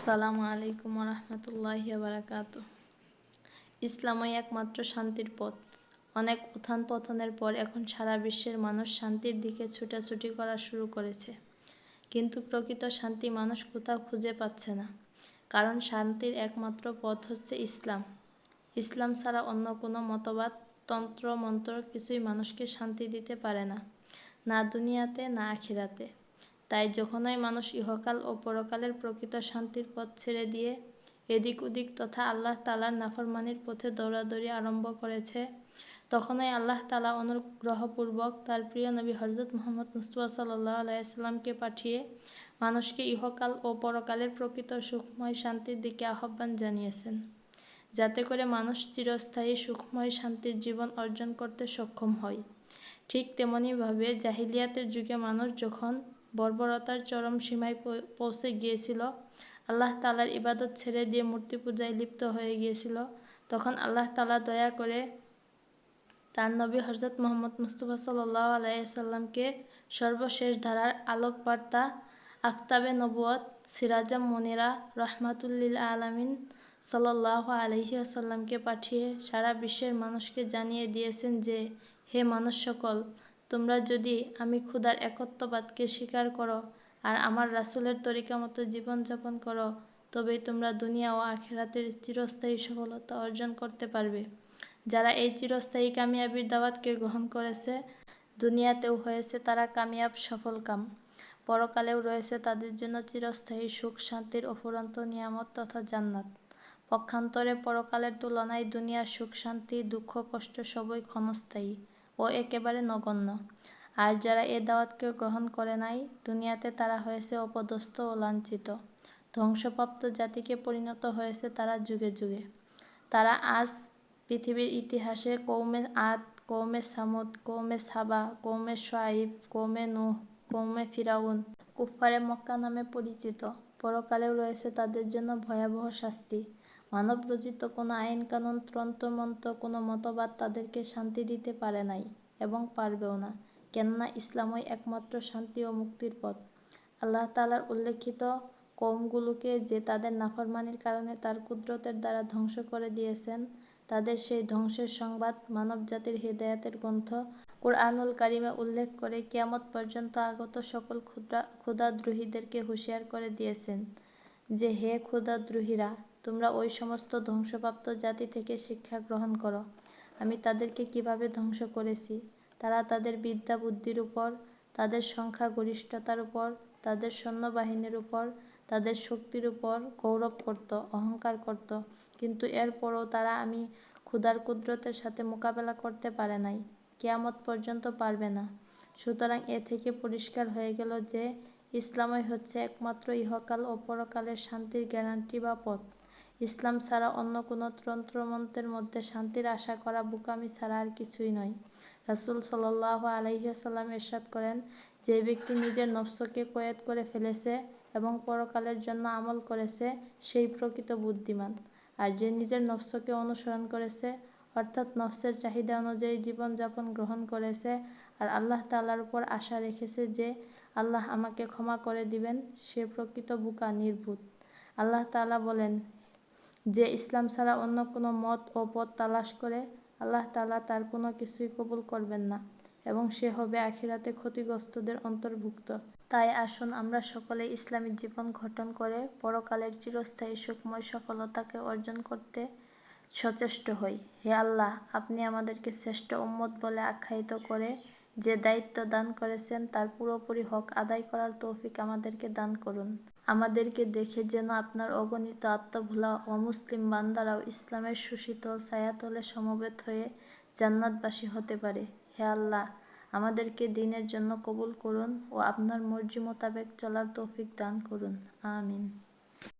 আসসালামু আলাইকুম রহমতুল্লাহ বারাকাত ইসলামই একমাত্র শান্তির পথ। অনেক উত্থান পতনের পর এখন সারা বিশ্বের মানুষ শান্তির দিকে ছুটাছুটি করা শুরু করেছে। কিন্তু প্রকৃত শান্তি মানুষ কোথাও খুঁজে পাচ্ছে না। কারণ শান্তির একমাত্র পথ হচ্ছে ইসলাম। ইসলাম ছাড়া অন্য কোনো মতবাদ, তন্ত্র, মন্ত্র কিছুই মানুষকে শান্তি দিতে পারে না। না দুনিয়াতে, না আখিরাতে। তাই যখনই মানুষ ইহকাল ও পরকালের প্রকৃত শান্তির পথ ছেড়ে দিয়ে এদিক ওদিক তথা আল্লাহ তালার নাফরমানির পথে দৌড়াদৌড়ি আরম্ভ করেছে, তখনই আল্লাহ তালা অনুগ্রহপূর্বক তার প্রিয় নবী হজরত মোহাম্মদ মুস্তফা সাল্লাহ আলাইসাল্লামকে পাঠিয়ে মানুষকে ইহকাল ও পরকালের প্রকৃত সুখময় শান্তির দিকে আহ্বান জানিয়েছেন, যাতে করে মানুষ চিরস্থায়ী সুখময় শান্তির জীবন অর্জন করতে সক্ষম হয়। ঠিক তেমনইভাবে জাহিলিয়াতের যুগে মানুষ যখন বর্বরতার চরম সীমায় পৌঁছে গিয়েছিল। আল্লাহ তালার ইবাদত ছেড়ে দিয়ে মূর্তি পূজায় লিপ্ত হয়ে গিয়েছিল। তখন আল্লাহ তালা দয়া করে তার নবী হজরত মোহাম্মদ মুস্তফা সাল্লাহ আলাইসাল্লামকে সর্বশেষ ধারার আলোক বার্তা আফতাবে নবুয়ত সিরাজাম মনিরা রহমাতুল্লিল আলমিন সাল্লাহ আলহি আসাল্লামকে পাঠিয়ে সারা বিশ্বের মানুষকে জানিয়ে দিয়েছেন যে, হে মানুষ সকল তোমরা যদি আমি ক্ষুধার একত্ববাদকে স্বীকার করো আর আমার রাসুলের তরিকা মতো জীবনযাপন করো, তবেই তোমরা দুনিয়া ও আখেরাতের চিরস্থায়ী সফলতা অর্জন করতে পারবে। যারা এই চিরস্থায়ী কামিয়াবির দাওয়াতকে গ্রহণ করেছে, দুনিয়াতেও হয়েছে তারা কামিয়াব সফল কাম। পরকালেও রয়েছে তাদের জন্য চিরস্থায়ী সুখ, শান্তির অফুরন্ত নিয়ামত তথা জান্নাত। পক্ষান্তরে পরকালের তুলনায় দুনিয়ার সুখ, শান্তি, দুঃখ, কষ্ট সবই ক্ষণস্থায়ী। ও একেবারে নগণ্য। আর যারা এ দাওয়াতকে গ্রহণ করে নাই, দুনিয়াতে তারা হয়েছে অপদস্থ ও লাঞ্ছিত। ধ্বংসপ্রাপ্ত জাতিকে পরিণত হয়েছে তারা যুগে যুগে। তারা আজ পৃথিবীর ইতিহাসে কৌমে আদ কৌমে সামুদ কৌমে সাবা কৌমে সোয়াইব কৌমে নুহ কৌমে ফিরাউন কুফারে মক্কা নামে পরিচিত। পরকালেও রয়েছে তাদের জন্য ভয়াবহ শাস্তি। মানব রচিত কোনো আইন, কানুন তন্ত্রমন্ত্র কোনো মতবাদ তাদেরকে শান্তি দিতে পারে নাই এবং পারবেও না। কেননা ইসলামই একমাত্র শান্তি ও মুক্তির পথ। আল্লাহ তালার উল্লেখিত কমগুলোকে যে তাদের নাফরমানির কারণে তার কুদরতের দ্বারা ধ্বংস করে দিয়েছেন, তাদের সেই ধ্বংসের সংবাদ মানবজাতির হৃদয়াতের গ্রন্থ কুরআনুল কারিমে উল্লেখ করে কিয়ামত পর্যন্ত আগত সকল ক্ষুদ্রা ক্ষুদাদ্রোহীদেরকে হুঁশিয়ার করে দিয়েছেন যে, হে ক্ষুদাদ্রোহীরা তোমরা ওই সমস্ত ধ্বংসপ্রাপ্ত জাতি থেকে শিক্ষা গ্রহণ করো। আমি তাদেরকে কীভাবে ধ্বংস করেছি? তারা তাদের বিদ্যা বুদ্ধির উপর, তাদের সংখ্যা গরিষ্ঠতার উপর, তাদের সৈন্যবাহিনীর উপর, তাদের শক্তির উপর গৌরব করত, অহংকার করত। কিন্তু এরপরও তারা আমি ক্ষুধার কুদরতের সাথে মোকাবেলা করতে পারে নাই। কেয়ামত পর্যন্ত পারবে না। সুতরাং এ থেকে পরিষ্কার হয়ে গেল যে, ইসলামই হচ্ছে একমাত্র ইহকাল ও পরকালের শান্তির গ্যারান্টি বা পথ। ইসলাম ছাড়া অন্য কোনো তন্ত্রমন্ত্রের মধ্যে শান্তির আশা করা বুকামি ছাড়া আর কিছুই নয়। রাসুল সাল্লাহ আলহিহাসাল্লাম এরশাদ করেন, যে ব্যক্তি নিজের নফসকে কয়েদ করে ফেলেছে এবং পরকালের জন্য আমল করেছে, সেই প্রকৃত বুদ্ধিমান। আর যে নিজের নফসকে অনুসরণ করেছে, অর্থাৎ নফসের চাহিদা অনুযায়ী জীবনযাপন গ্রহণ করেছে, আর আল্লাহ তাল্লার উপর আশা রেখেছে যে আল্লাহ আমাকে ক্ষমা করে দিবেন, সে প্রকৃত বুকা, নির্ভূত। আল্লাহ তালা বলেন যে ইসলাম ছাড়া অন্য কোনো মত ও পথ তালাশ করে আল্লাহ তালা তার কোনো কিছুই কবুল করবেন না এবং সে হবে আখিরাতে ক্ষতিগ্রস্তদের অন্তর্ভুক্ত। তাই আসুন আমরা সকলে ইসলামী জীবন গঠন করে পরকালের চিরস্থায়ী সুখময় সফলতাকে অর্জন করতে সচেষ্ট হই। হে আল্লাহ, আপনি আমাদেরকে শ্রেষ্ঠ উম্মত বলে আখ্যায়িত করে যে দায়িত্ব দান করেছেন তার পুরোপুরি হক আদায় করার তৌফিক আমাদেরকে দান করুন। আমাদেরকে দেখে যেন আপনার অগণিত আত্মভোলা অমুসলিম বান্দারাও ইসলামের সুশীতল ছায়াতলে সমবেত হয়ে জান্নাতবাসী হতে পারে। হে আল্লাহ, আমাদেরকে দিনের জন্য কবুল করুন ও আপনার মর্জি মোতাবেক চলার তৌফিক দান করুন। আমিন।